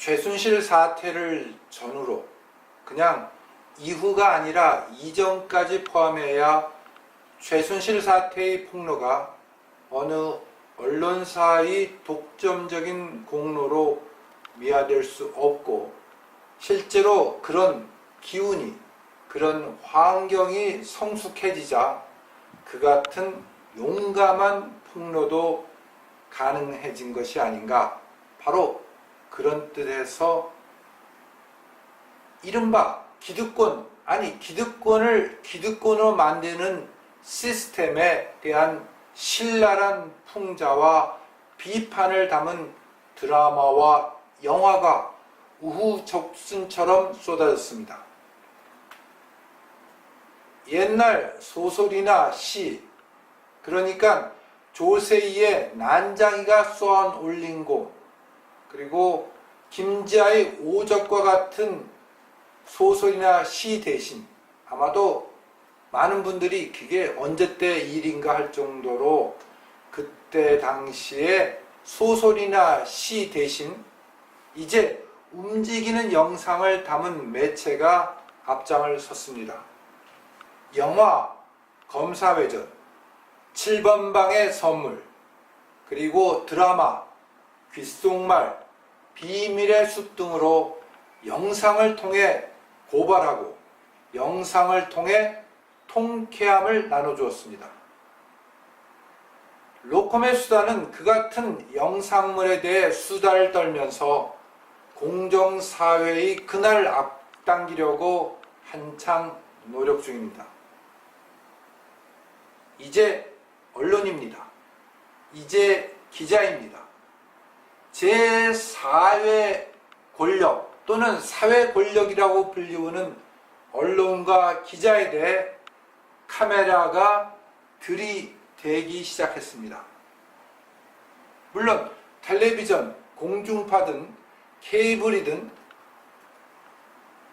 최순실 사태를 전후로 그냥 이후가 아니라 이전까지 포함해야 최순실 사태의 폭로가 어느 언론사의 독점적인 공로로 미화될 수 없고 실제로 그런 기운이 그런 환경이 성숙해지자 그 같은 용감한 폭로도 가능해진 것이 아닌가. 바로 그런 뜻에서 이른바 기득권 아니 기득권을 기득권으로 만드는 시스템에 대한 신랄한 풍자와 비판을 담은 드라마와 영화가 우후 적순처럼 쏟아졌습니다. 옛날 소설이나 시, 그러니까 조세희의 난장이가 쏘아 올린 공, 그리고 김지아의 오적과 같은 소설이나 시 대신 아마도 많은 분들이 그게 언제 때 일인가 할 정도로 그때 당시에 소설이나 시 대신 이제 움직이는 영상을 담은 매체가 앞장을 섰습니다. 영화 검사회전, 7번 방의 선물, 그리고 드라마 귓속말, 비밀의 숲 등으로 영상을 통해 고발하고 영상을 통해 통쾌함을 나눠주었습니다. 로컴의 수다는 그 같은 영상물에 대해 수다를 떨면서 공정사회의 그날 앞당기려고 한창 노력 중입니다. 이제 언론입니다. 이제 기자입니다. 제4회 권력 또는 사회 권력이라고 불리우는 언론과 기자에 대해 카메라가 들이대기 시작했습니다. 물론 텔레비전, 공중파든 케이블이든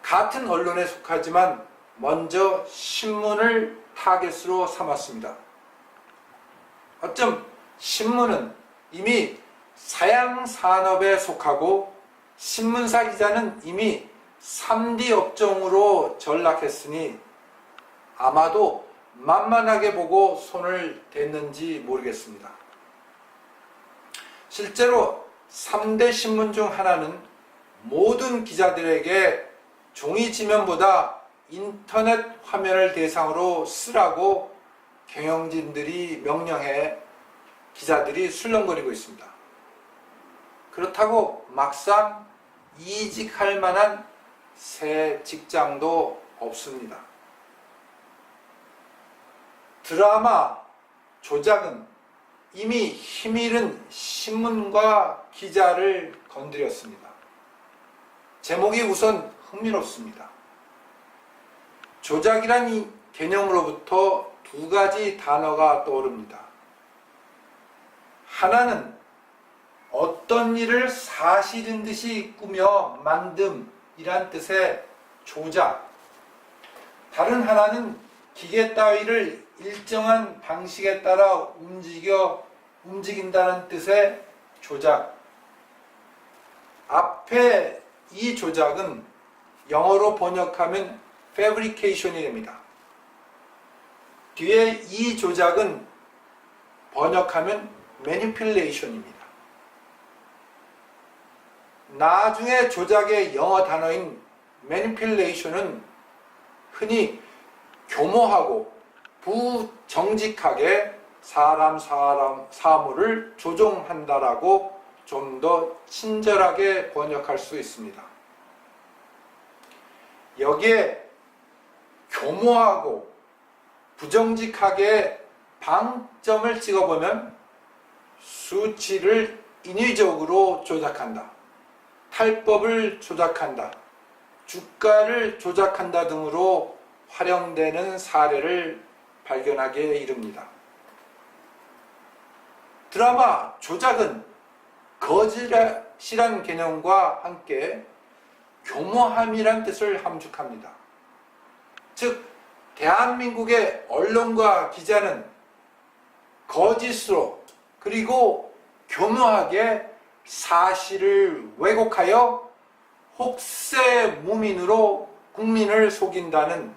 같은 언론에 속하지만 먼저 신문을 타겟으로 삼았습니다. 어쩜 신문은 이미 사양 산업에 속하고 신문사 기자는 이미 3D 업종으로 전락했으니 아마도 만만하게 보고 손을 댔는지 모르겠습니다. 실제로 3대 신문 중 하나는 모든 기자들에게 종이 지면보다 인터넷 화면을 대상으로 쓰라고 경영진들이 명령해 기자들이 술렁거리고 있습니다. 그렇다고 막상 이직할 만한 새 직장도 없습니다. 드라마 조작은 이미 힘 잃은 신문과 기자를 건드렸습니다. 제목이 우선 흥미롭습니다. 조작이란 이 개념으로부터 두 가지 단어가 떠오릅니다. 하나는 어떤 일을 사실인 듯이 꾸며 만듦이란 뜻의 조작. 다른 하나는 기계 따위를 일정한 방식에 따라 움직여 움직인다는 뜻의 조작. 앞에 이 조작은 영어로 번역하면 fabrication이 됩니다. 뒤에 이 조작은 번역하면 manipulation입니다. 나중에 조작의 영어 단어인 manipulation은 흔히 교모하고 부정직하게 사람 사람 사물을 조종한다라고 좀 더 친절하게 번역할 수 있습니다. 여기에 교모하고 부정직하게 방점을 찍어보면 수치를 인위적으로 조작한다. 탈법을 조작한다. 주가를 조작한다 등으로 활용되는 사례를 발견하게 이릅니다. 드라마 조작은 거짓이란 개념과 함께 교모함이란 뜻을 함축합니다. 즉, 대한민국의 언론과 기자는 거짓으로 그리고 교묘하게 사실을 왜곡하여 혹세 무민으로 국민을 속인다는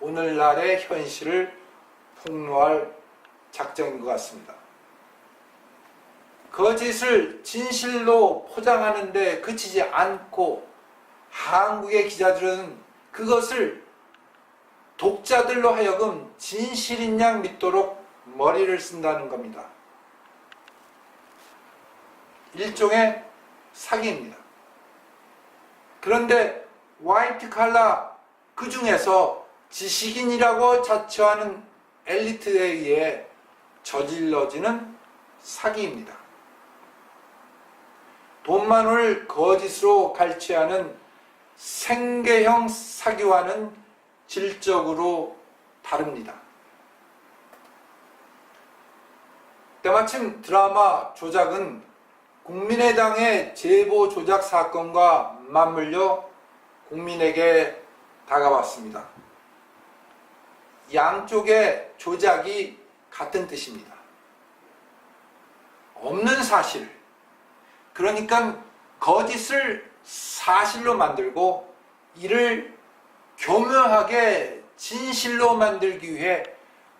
오늘날의 현실을 폭로할 작정인 것 같습니다. 거짓을 진실로 포장하는데 그치지 않고 한국의 기자들은 그것을 독자들로 하여금 진실인 양 믿도록 머리를 쓴다는 겁니다. 일종의 사기입니다. 그런데 화이트 칼라 그 중에서 지식인이라고 자처하는 엘리트에 의해 저질러지는 사기입니다. 돈만을 거짓으로 갈취하는 생계형 사기와는 질적으로 다릅니다. 때마침 드라마 조작은 국민의당의 제보 조작 사건과 맞물려 국민에게 다가왔습니다. 양쪽의 조작이 같은 뜻입니다. 없는 사실, 그러니까 거짓을 사실로 만들고 이를 교묘하게 진실로 만들기 위해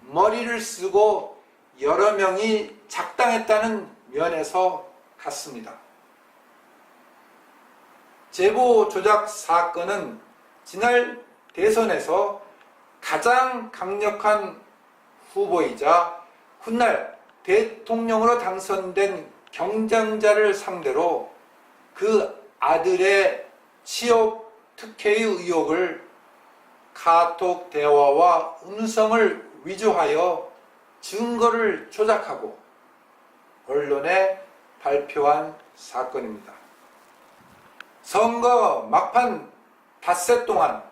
머리를 쓰고 여러 명이 작당했다는 면에서 같습니다. 제보 조작 사건은 지난 대선에서 가장 강력한 후보이자 훗날 대통령으로 당선된 경쟁자를 상대로 그 아들의 취업 특혜의 의혹을 카톡 대화와 음성을 위조하여 증거를 조작하고 언론에 발표한 사건입니다. 선거 막판 닷새 동안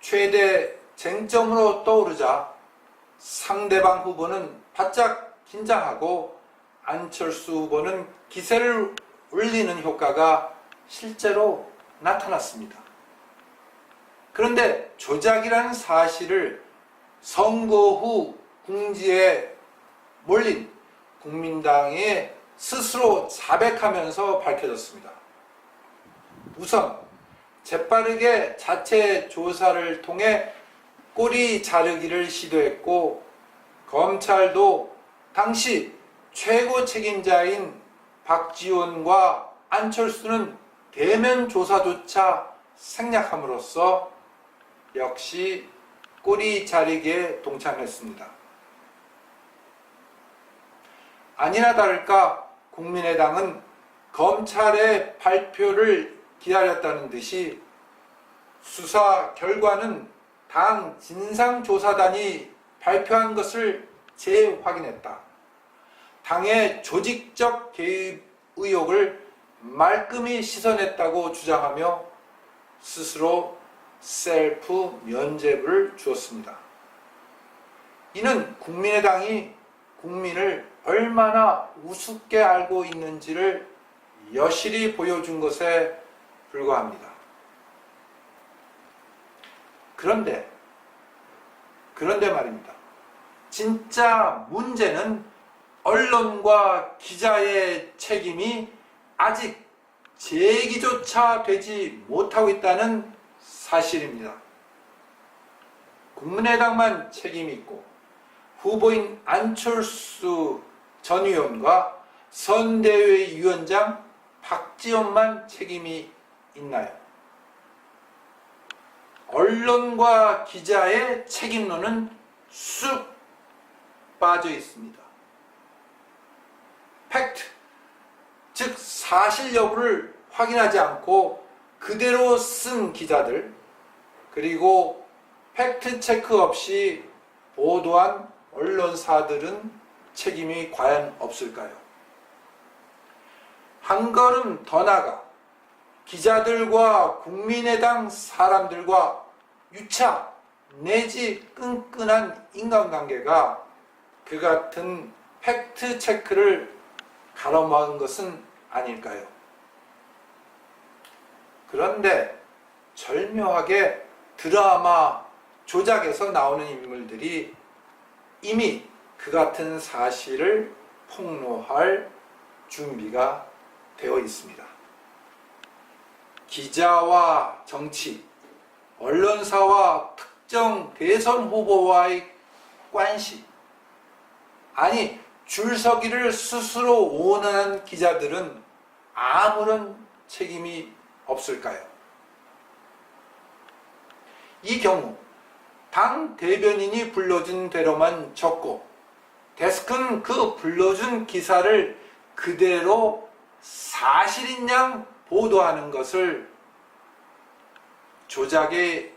최대 쟁점으로 떠오르자 상대방 후보는 바짝 긴장하고 안철수 후보는 기세를 올리는 효과가 실제로 나타났습니다. 그런데 조작이라는 사실을 선거 후 궁지에 몰린 국민당이 스스로 자백하면서 밝혀졌습니다. 우선 재빠르게 자체 조사를 통해 꼬리 자르기를 시도했고 검찰도 당시 최고 책임자인 박지원과 안철수는 대면 조사조차 생략함으로써 역시 꼬리 자르기에 동참했습니다. 아니나 다를까 국민의당은 검찰의 발표를 기다렸다는 듯이 수사 결과는 당 진상조사단이 발표한 것을 재확인했다. 당의 조직적 개입 의혹을 말끔히 씻어냈다고 주장하며 스스로 셀프 면죄부를 주었습니다. 이는 국민의당이 국민을 얼마나 우습게 알고 있는지를 여실히 보여준 것에 불과합니다. 그런데, 그런데 말입니다. 진짜 문제는 언론과 기자의 책임이 아직 제기조차 되지 못하고 있다는 사실입니다. 국민의당만 책임이 있고 후보인 안철수 전 의원과 선대위 위원장 박지원만 책임이 있나요? 언론과 기자의 책임론은 쑥 빠져 있습니다. 팩트, 즉 사실 여부를 확인하지 않고 그대로 쓴 기자들, 그리고 팩트 체크 없이 보도한 언론사들은 책임이 과연 없을까요? 한 걸음 더 나가 기자들과 국민의당 사람들과 유착 내지 끈끈한 인간관계가 그 같은 팩트 체크를 가로막은 것은 아닐까요? 그런데 절묘하게 드라마 조작에서 나오는 인물들이 이미 그 같은 사실을 폭로할 준비가 되어 있습니다. 기자와 정치, 언론사와 특정 대선 후보와의 관시. 아니, 줄서기를 스스로 원하는 기자들은 아무런 책임이 없을까요? 이 경우 당 대변인이 불러준 대로만 적고 데스크는 그 불러준 기사를 그대로 사실인 양 보도하는 것을 조작의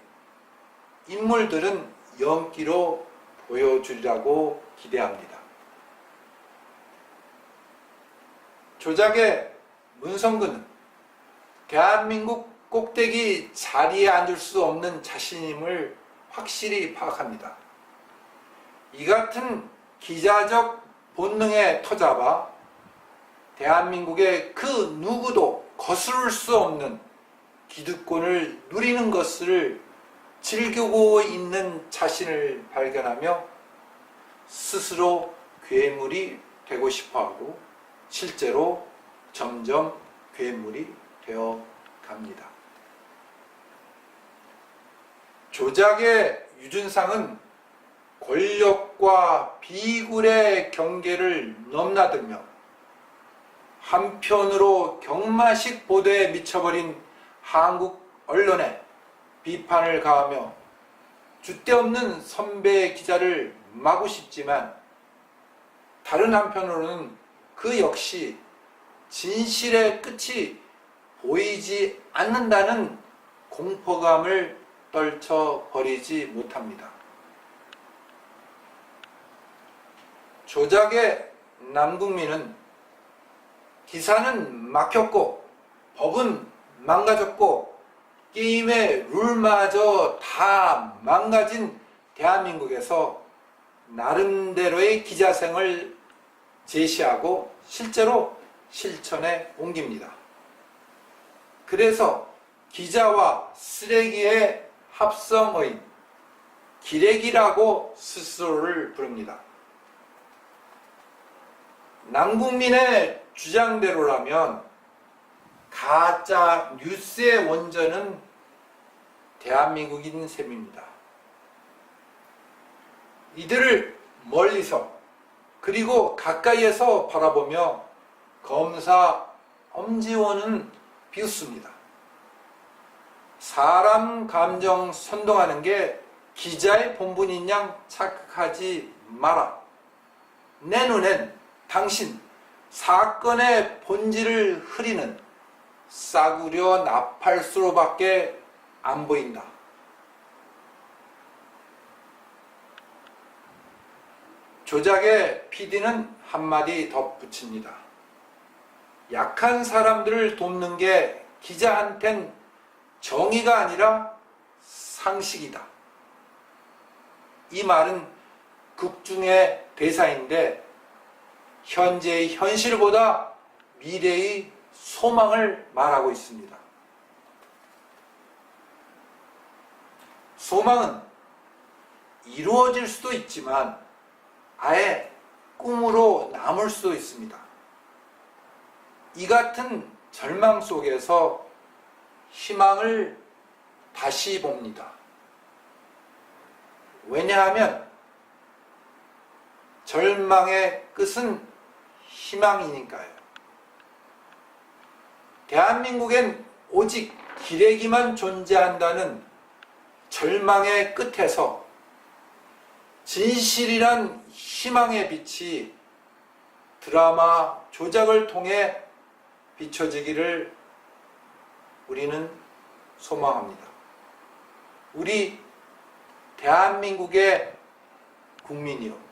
인물들은 연기로 보여주리라고 기대합니다. 조작의 문성근은 대한민국 꼭대기 자리에 앉을 수 없는 자신임을 확실히 파악합니다. 이 같은 기자적 본능에 터잡아 대한민국의 그 누구도 거스를 수 없는 기득권을 누리는 것을 즐기고 있는 자신을 발견하며 스스로 괴물이 되고 싶어 하고 실제로 점점 괴물이 되어 갑니다. 조작의 유준상은 권력과 비굴의 경계를 넘나들며 한편으로 경마식 보도에 미쳐버린 한국 언론에 비판을 가하며 줏대없는 선배 기자를 막고 싶지만 다른 한편으로는 그 역시 진실의 끝이 보이지 않는다는 공포감을 떨쳐버리지 못합니다. 조작의 남국민은 기사는 막혔고 법은 망가졌고 게임의 룰마저 다 망가진 대한민국에서 나름대로의 기자생을 제시하고 실제로 실천에 옮깁니다. 그래서 기자와 쓰레기의 합성어인 기레기라고 스스로를 부릅니다. 남국민의 주장대로라면 가짜 뉴스의 원전은 대한민국인 셈입니다. 이들을 멀리서 그리고 가까이에서 바라보며 검사 엄지원은 비웃습니다. 사람 감정 선동하는 게 기자의 본분인 양 착각하지 마라. 내 눈엔 당신 사건의 본질을 흐리는 싸구려 나팔수로밖에 안 보인다. 조작의 PD는 한마디 덧붙입니다. 약한 사람들을 돕는 게 기자한텐 정의가 아니라 상식이다. 이 말은 극중의 대사인데 현재의 현실보다 미래의 소망을 말하고 있습니다. 소망은 이루어질 수도 있지만 아예 꿈으로 남을 수도 있습니다. 이 같은 절망 속에서 희망을 다시 봅니다. 왜냐하면 절망의 끝은 희망이니까요. 대한민국엔 오직 기레기만 존재한다는 절망의 끝에서 진실이란 희망의 빛이 드라마 조작을 통해 비춰지기를 우리는 소망합니다. 우리 대한민국의 국민이요.